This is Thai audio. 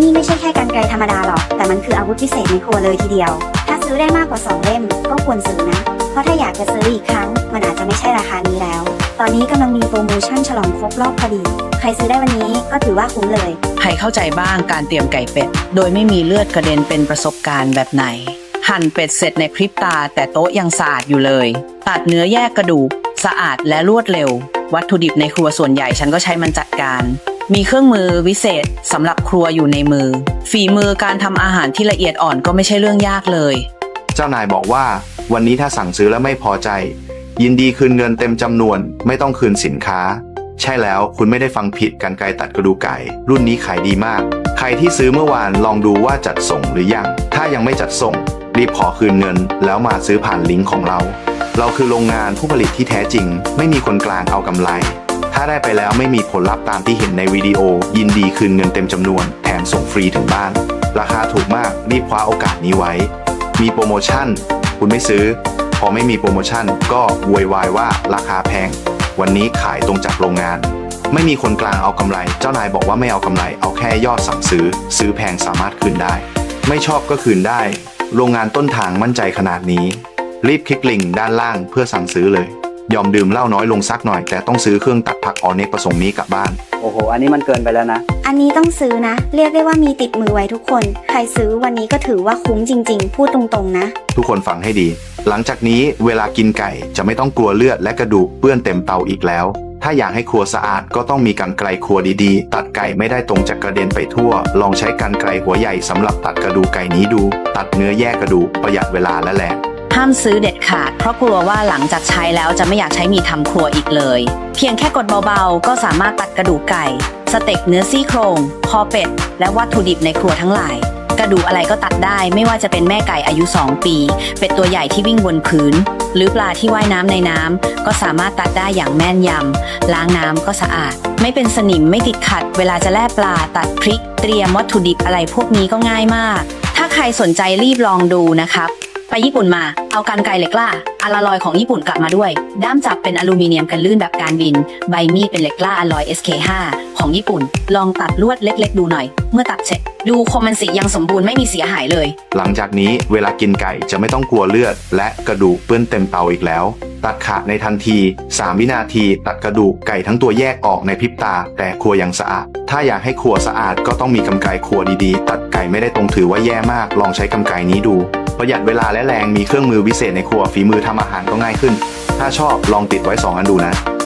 นี่ไม่ใช่แค่กรรไกรธรรมดาหรอก แต่มันคืออาวุธพิเศษในครัวเลยทีเดียว ถ้าซื้อได้มากกว่า 2 เล่ม ก็ควรซื้อนะ เพราะถ้าอยากจะซื้ออีกครั้ง มันอาจจะไม่ใช่ราคานี้แล้ว ตอนนี้กำลังมีโปรโมชั่นฉลองครบรอบพอดี ใครซื้อได้วันนี้ก็ถือว่าคุ้มเลย ใครเข้าใจบ้างการเตรียมไก่เป็ด โดยไม่มีเลือดกระเด็นเป็นประสบการณ์แบบไหน หั่นเป็ดเสร็จในพริบตา แต่โต๊ะยังสะอาดอยู่เลย ตัดเนื้อแยกกระดูก สะอาดและรวดเร็ว วัตถุดิบในครัวส่วนใหญ่ฉันก็ใช้มันจัดการ มีเครื่องมือวิเศษสำหรับครัวอยู่ในมือ ฝีมือการทำอาหารที่ละเอียดอ่อนก็ไม่ใช่เรื่องยากเลย เจ้านายบอกว่า วันนี้ถ้าสั่งซื้อแล้วไม่พอใจ ยินดีคืนเงินเต็มจำนวน ไม่ต้องคืนสินค้า ใช่แล้วคุณไม่ได้ฟังผิดกันไกรตัดกระดูกไก่ รุ่นนี้ขายดีมาก ใครที่ซื้อเมื่อวานลองดูว่าจัดส่งหรือยัง ถ้ายังไม่จัดส่ง รีบขอคืนเงิน แล้วมาซื้อผ่านลิงก์ของเรา เราคือโรงงานผู้ผลิตที่แท้จริง ไม่มีคนกลางเอากำไร ถ้าได้ไปแล้วไม่มีผลลัพธ์ตามที่เห็นในวิดีโอ ยินดีคืนเงินเต็มจำนวน แถมส่งฟรีถึงบ้าน ราคาถูกมากรีบคว้าโอกาสนี้ไว้ มีโปรโมชั่น คุณไม่ซื้อ พอไม่มีโปรโมชั่น ก็โวยวายว่าราคาแพง วันนี้ขายตรงจากโรงงาน ไม่มีคนกลางเอากำไร เจ้านายบอกว่าไม่เอากำไร เอาแค่ยอดสั่งซื้อ ซื้อแพงสามารถคืนได้ ไม่ชอบก็คืนได้ โรงงานต้นทางมั่นใจขนาดนี้ รีบคลิกลิงก์ด้านล่างเพื่อสั่งซื้อเลย ยอมดื่มเหล้าน้อยลงสักหน่อย แต่ต้องซื้อเครื่องตัดผักออเนกผสมนี้กลับบ้าน โอ้โห อันนี้มันเกินไปแล้วนะ อันนี้ต้องซื้อนะ เรียกได้ว่ามีติดมือไว้ทุกคน ใครซื้อวันนี้ก็ถือว่าคุ้มจริง ๆ พูดตรงๆนะ ทุกคนฟังให้ดี หลังจากนี้เวลากินไก่จะไม่ต้องกลัวเลือดและกระดูกเปื้อนเต็มเตาอีกแล้ว ถ้าอยากให้ครัวสะอาดก็ต้องมีกันไกรครัวดีๆ ตัดไก่ไม่ได้ตรงจากกระเด็นไปทั่ว ลองใช้กันไกรหัวใหญ่สำหรับตัดกระดูกไก่นี้ดู ตัดเนื้อแยกกระดูกประหยัดเวลาและแรง ห้ามซื้อเด็ดขาด เพราะกลัวว่าหลังจากใช้แล้วจะไม่อยากใช้มีทำครัวอีกเลย เพียงแค่กดเบาๆ ก็สามารถตัดกระดูกไก่ สเต็กเนื้อซี่โครงคอเป็ด และวัตถุดิบในครัวทั้งหลาย กระดูกอะไรก็ตัดได้ ไม่ว่าจะเป็นแม่ไก่อายุ 2 ปี เป็ดตัวใหญ่ที่วิ่งบนพื้น หรือปลาที่ว่ายน้ำในน้ำก็สามารถตัดได้อย่างแม่นยำล้างน้ำก็สะอาด ไม่เป็นสนิมไม่ติดขัด เวลาจะแล่ปลาตัดพริก เตรียมวัตถุดิบอะไรพวกนี้ก็ง่ายมาก ถ้าใครสนใจรีบลองดูนะครับ ไปญี่ปุ่นมา เอากันไกรเหล็กกล้าอาลลอยของญี่ปุ่นกลับมาด้วย ด้ามจับเป็นอลูมิเนียมกันลื่นแบบการบิน ใบมีดเป็นเหล็กกล้าอลอย SK5 ของญี่ปุ่น ลองตัดลวดเล็ก ๆ ดูหน่อย เมื่อตัดเสร็จดูคมมันสียังสมบูรณ์ไม่มีเสียหายเลย หลังจากนี้เวลากินไก่จะไม่ต้องกลัวเลือด และกระดูกเปื้อนเต็มเตาอีกแล้ว ตัดขาดในทันที 3 วินาที ตัดกระดูกไก่ทั้งตัวแยกออกในพริบตา แต่ครัวยังสะอาด ถ้าอยากให้ครัวสะอาดก็ต้องมีกำไกครัวดีๆ ตัดไก่ไม่ได้ตรงถือว่าแย่มาก ลองใช้กำไกนี้ดู ประหยัดเวลาและแรงมีเครื่องมือวิเศษในครัวฝีมือทำอาหารก็ง่ายขึ้น ถ้าชอบลองติดไว้สองอันดูนะ